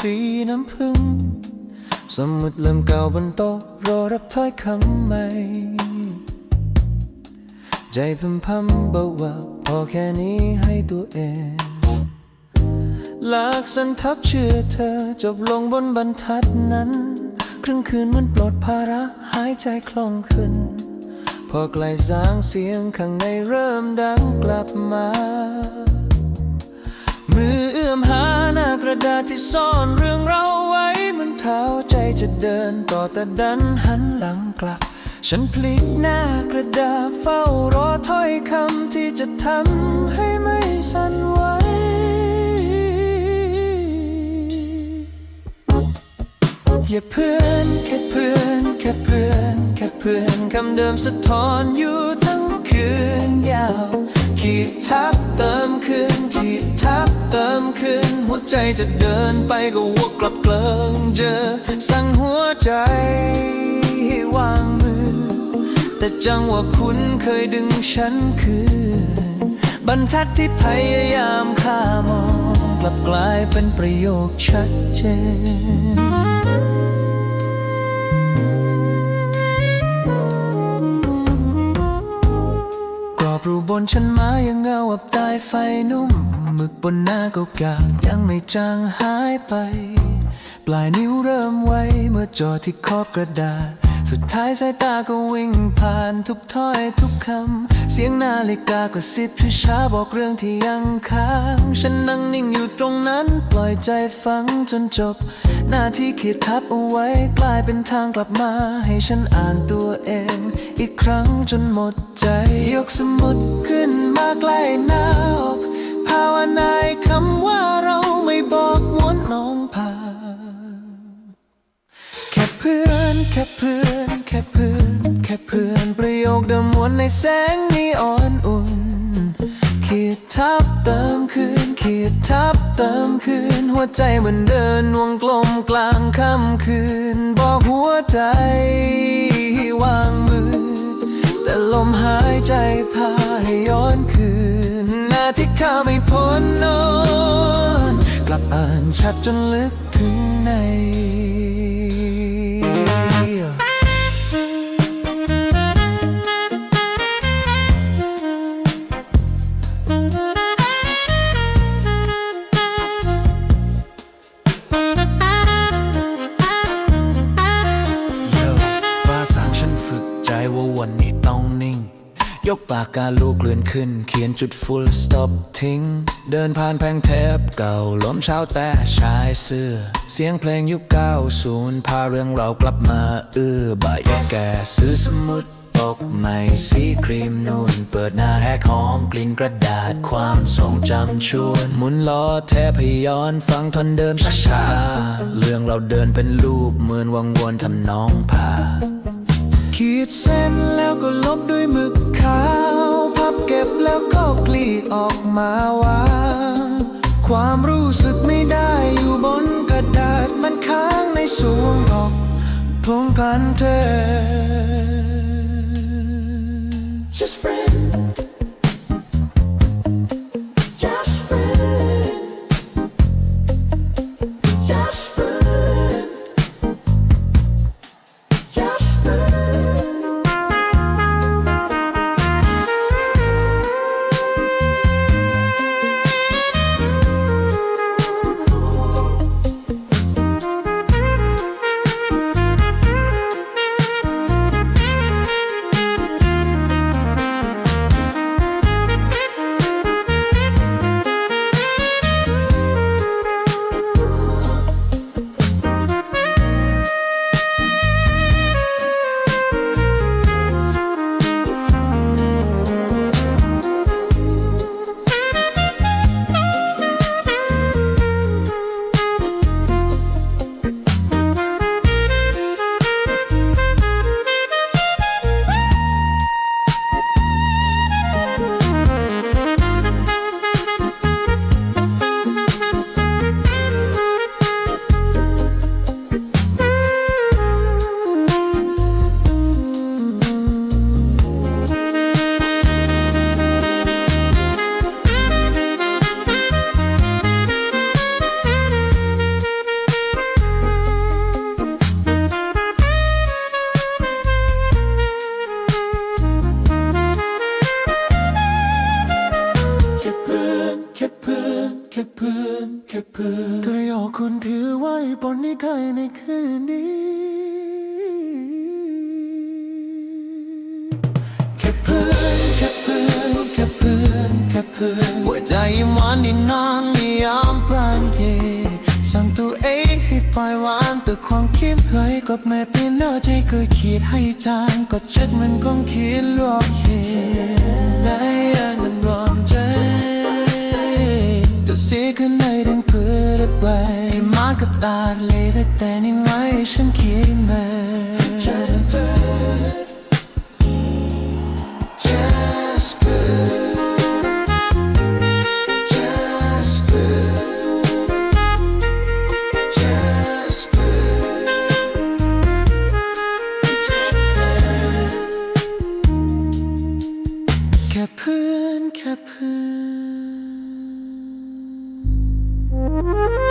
สีน้ำผึ้งสมุดเล่มเก่าบนโต๊ะรอรับถ้อยคำใหม่ ใจพึมพำเบาว่าพอแค่นี้ให้ตัวเองหลากสันทับเชื่อเธอจบลงบนบรรทัดนั้น ครึ่งคืนมันปลดภาระหายใจคล่องขึ้น พอไกลสางเสียงข้างในเริ่มดังกลับมา มือเอื้อมหาากระดาษที่ซ่อนเรื่องเราไว้เหมันเท้าใจจะเดินต่อแต่ดันหันหลังกลับ ฉันพลิกหน้ากระดาษเฝ้ารอถ้อยคำที่จะทำให้ไม่สั่นไหวอย่าเพื่อนแค่เพื่อนแค่เพื่อนแค่เพื่อนคำเดิมสะท้อนอยู่ทั้งคืนยาวขีดทับเติม วใจจะเดินไปก็วกกลับเกลิงเจอ สั่งหัวใจให้วางมือ แต่จังว่าคุณเคยดึงฉันคืนบรรทัดที่พยายามข้ามอง กลับกลายเป็นประโยคชัดเจน รูบนชั้นไม้ยังเงาอับตายไฟนุ่มหมึกบนหน้าเก่าๆยังไม่จางหายไป ปลายนิ้วเริ่มไวเมื่อจอที่ขอบกระดาษ สุดท้ายสายตาก็วิ่งผ่านทุกถ้อยทุกคำ เสียงนาฬิกาก็สิบช้าบอกเรื่องที่ยังค้าง ฉันนั่งนิ่งอยู่ตรงนั้นปล่อยใจฟังจนจบ หน้าที่ขีดทับเอาไว้กลายเป็นทางกลับมา ให้ฉันอ่านตัวเอง อีกครั้งจนหมดใจ ยกสมุดขึ้นมาใกล้หน้าอกภาวนาคำว่าเราไม่บอกวนน้องพาแค่เพื่อนแค่เพื่อนแค่เพื่อนแค่เพื่อนประโยคเดิมวนในแสงนีออนอุ่น ขีดทับเติมคืน ขีดทับเติมคืน หัวใจมือนเดินวงกลมกลางค่ำคืน บอกหัวใจให้วางมือ แต่ลมหายใจพาให้ย้อนคืนหน้าที่ข้าไม่พ้นนอน กลับอ่านชัดจนลึกถึงใน ว่าวันนี้ต้องนิ่ง ยกปากกาลูกเลื่อนขึ้น เขียนจุด full stop ทิ้ง เดินผ่านแผงเทปเก่าล้มเช้าแต่ชายเสื้อ เสียงเพลงยุคเก้าศูนย์พาเรื่องเรากลับมาเอื้อบายแก่ซื้อสมุด กใหม่สีครีมนูนเปิดหน้าแหกหอมกลิ่นกระดาษความทรงจำชวน หมุนล้อแทบให้ย้อนฟังทนเดิมช้าๆ เรื่องเราเดินเป็นรูปเหมือนวังวนทำน้องพาขีดเส้นแล้วก็ลบด้วยหมึกขาว พับเก็บแล้วก็กลีออกมาวางความรู้สึกไม่ได้อยู่บนกระดาษมันค้างในสวงอกพงพันเธอ Just friend. นี้เคยในคืนนี้แค่เพื่อนแค่เพื่อนแค่เพื่อนแค่เพื่อนหัวใจอิมหวานนี่นอนไม่ยอมปรานเยสั่งตัวเองให้ปล่อยวางแต่ความคิดเฮ้ยก็ไม่เป็นหน้าใจเคยขีดให้จางก็เช็ดมันคงคิดลวกเหตุในอันมันรอ นใจแต่เสียข้างในดังเพื่อไปมากับตาเลยแต่ในไว้ฉันคิดมา Just good Just good Just good Thank.